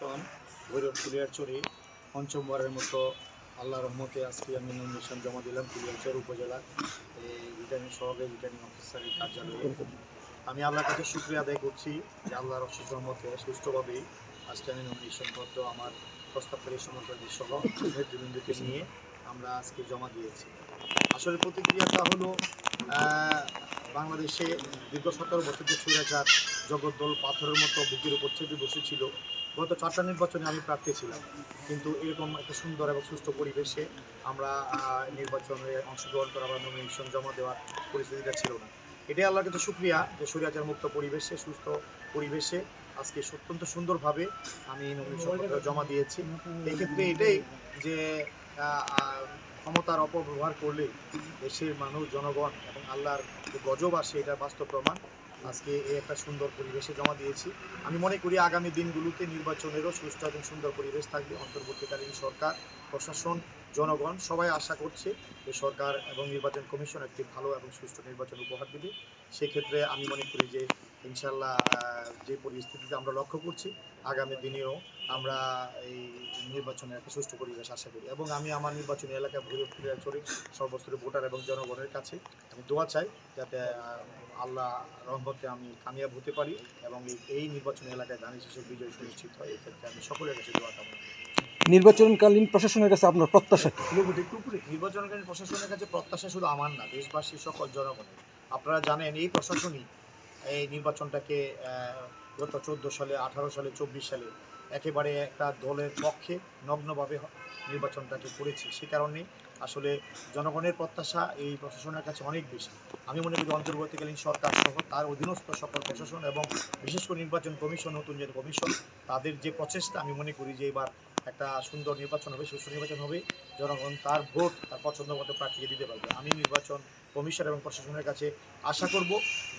আসন ভৈরব কুলিয়ারচরে পঞ্চমবারের মতো আল্লাহ রহমতে আজকে আমি নমিনেশন জমা দিলাম কুলিয়ারচর উপজেলার এই রিটার্নিং সহকারী রিটার্নিং অফিসারের কার্যালয়ে। আমি আল্লাহর কাছে শুক্রিয়া আদায় করছি যে আল্লাহর অশেষ রহমতে সুষ্ঠুভাবেই আজকে আমি নমিনেশন পত্র আমার প্রস্তাবকারী সমর্থকদের সহ নেতৃবৃন্দকে নিয়ে আমরা আজকে জমা দিয়েছি। আসলে প্রতিক্রিয়াটা হলো বাংলাদেশে দীর্ঘ সতেরো বছর যে স্বৈরাচার, জগদ্দল, পাথরের মতো বুকের উপর চেপে বসেছিল, গত চারটা নির্বাচনে আমি প্রার্থী ছিলাম। কিন্তু এরকম একটা সুন্দর এবং সুস্থ পরিবেশে আমরা নির্বাচনে অংশগ্রহণ করা বা নমিনেশন জমা দেওয়ার পরিস্থিতিটা ছিল না। এটাই আল্লাহর কাছে শুক্রিয়া যে স্বৈরাচার মুক্ত পরিবেশে, সুস্থ পরিবেশে আজকে অত্যন্ত সুন্দরভাবে আমি নমিনেশন জমা দিয়েছি। এক্ষেত্রে এটাই যে ক্ষমতার অপব্যবহার করলে দেশের মানুষ, জনগণ এবং আল্লাহর যে গজব আসে এটা বাস্তব প্রমাণ আজকে এই একটা সুন্দর পরিবেশে জমা দিয়েছি। আমি মনে করি আগামী দিনগুলোতে নির্বাচনেরও সুস্থ এবং সুন্দর পরিবেশ থাকবে। অন্তর্বর্তীকালীন সরকার, প্রশাসন, জনগণ সবাই আশা করছে যে সরকার এবং নির্বাচন কমিশন একটি ভালো এবং সুষ্ঠু নির্বাচন উপহার দেবে। সেক্ষেত্রে আমি মনে করি যে ইনশাল্লাহ যে পরিস্থিতিতে আমরা লক্ষ্য করছি, আগামী দিনেও আমরা এই নির্বাচনে একটা সুষ্ঠু পরিবেশ আশা করি এবং আমি আমার নির্বাচনী এলাকা ভৈরব চরে সর্বস্তরের ভোটার এবং জনগণের কাছে। আমি দোয়া চাই যাতে আল্লাহ রহমতে আমি কামিয়াব হতে পারি এবং এই- এই নির্বাচনী এলাকায় ধানের শীষের বিজয় সুনিশ্চিত হয়। এই ক্ষেত্রে আমি সকলের কাছে দোয়া কামনা করি। নির্বাচনকালীন প্রশাসনের কাছে আপনার প্রত্যাশা? নির্বাচনকালীন প্রশাসনের কাছে প্রত্যাশা শুধু আমার না দেশবাসী সকল জনগণের। আপনারা জানেন এই প্রশাসনই এই নির্বাচনটাকে গত চোদ্দ সালে আঠারো সালে চব্বিশ সালে একেবারে একটা দলের পক্ষে নগ্নভাবে নির্বাচনটাকে করেছে, সে কারণে আসলে জনগণের প্রত্যাশা এই প্রশাসনের কাছে অনেক বেশি। আমি মনে করি অন্তর্বর্তীকালীন সরকার সহ তার অধীনস্থ সকল প্রশাসন এবং বিশেষ করে নির্বাচন কমিশন, নতুন যে কমিশন, তাদের যে প্রচেষ্টা, আমি মনে করি যে এবার একটা সুন্দর নির্বাচন হবে সুস্থ নির্বাচন হবে। জনগণ তার ভোট, তার পছন্দ মতো প্রার্থীকে দিতে পারবে। আমি নির্বাচন কমিশন এবং প্রশাসনের কাছে আশা করব,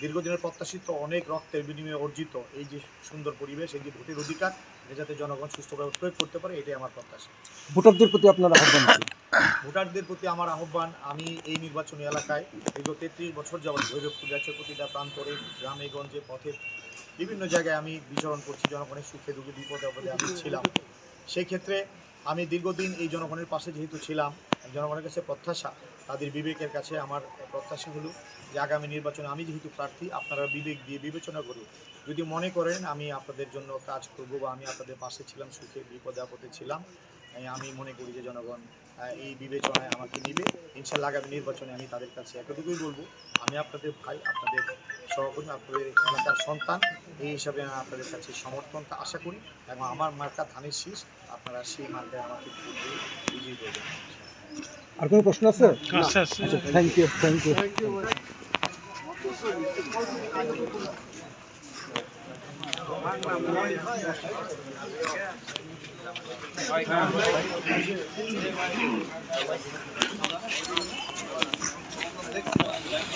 দীর্ঘদিনের প্রত্যাশিত অনেক রক্তের বিনিময়ে অর্জিত এই যে সুন্দর পরিবেশ, এই যে ভোটের অধিকার এটা যাতে জনগণ সুস্থভাবে প্রয়োগ করতে পারে, এটাই আমার প্রত্যাশা। ভোটারদের প্রতি আপনার আহ্বান ভোটারদের প্রতি আমার আহ্বান, আমি এই নির্বাচনী এলাকায় দীর্ঘ তেত্রিশ বছর যাবৎ ভৈরব যাচ্ছে প্রতিটা প্রান্তরে, গ্রামে, গঞ্জে, পথে বিভিন্ন জায়গায় আমি বিচরণ করছি জনগণের সুখে দুঃখে বিপদে আপদে আমি ছিলাম। সেই ক্ষেত্রে আমি দীর্ঘদিন এই জনগণের পাশে যেহেতু ছিলাম, জনগণের কাছে প্রত্যাশা, তাদের বিবেকের কাছে আমার প্রত্যাশা হলো যে আগামী নির্বাচনে আমি যেহেতু প্রার্থী, আপনারা বিবেক দিয়ে বিবেচনা করুন। যদি মনে করেন আমি আপনাদের জন্য কাজ করব বা আমি আপনাদের পাশে ছিলাম, সুখে বিপদে আপদে ছিলাম আমি মনে করি যে জনগণ এই বিবেচনায় আমাকে নিবে। ইনশাল্লাহ আগামী নির্বাচনে আমি তাদের কাছে এতটুকুই বলব আমি আপনাদের ভাই আপনাদের সহকর্মী আপনাদের এলাকার সন্তান এই হিসাবে আমি আপনাদের কাছে সমর্থনটা আশা করি এবং আমার মার্কা ধানের শীষ আপনারা সেই মার্কায় আমাকে বিজয়ী করবেন আর কোনো প্রশ্ন আছে? Thank you thank you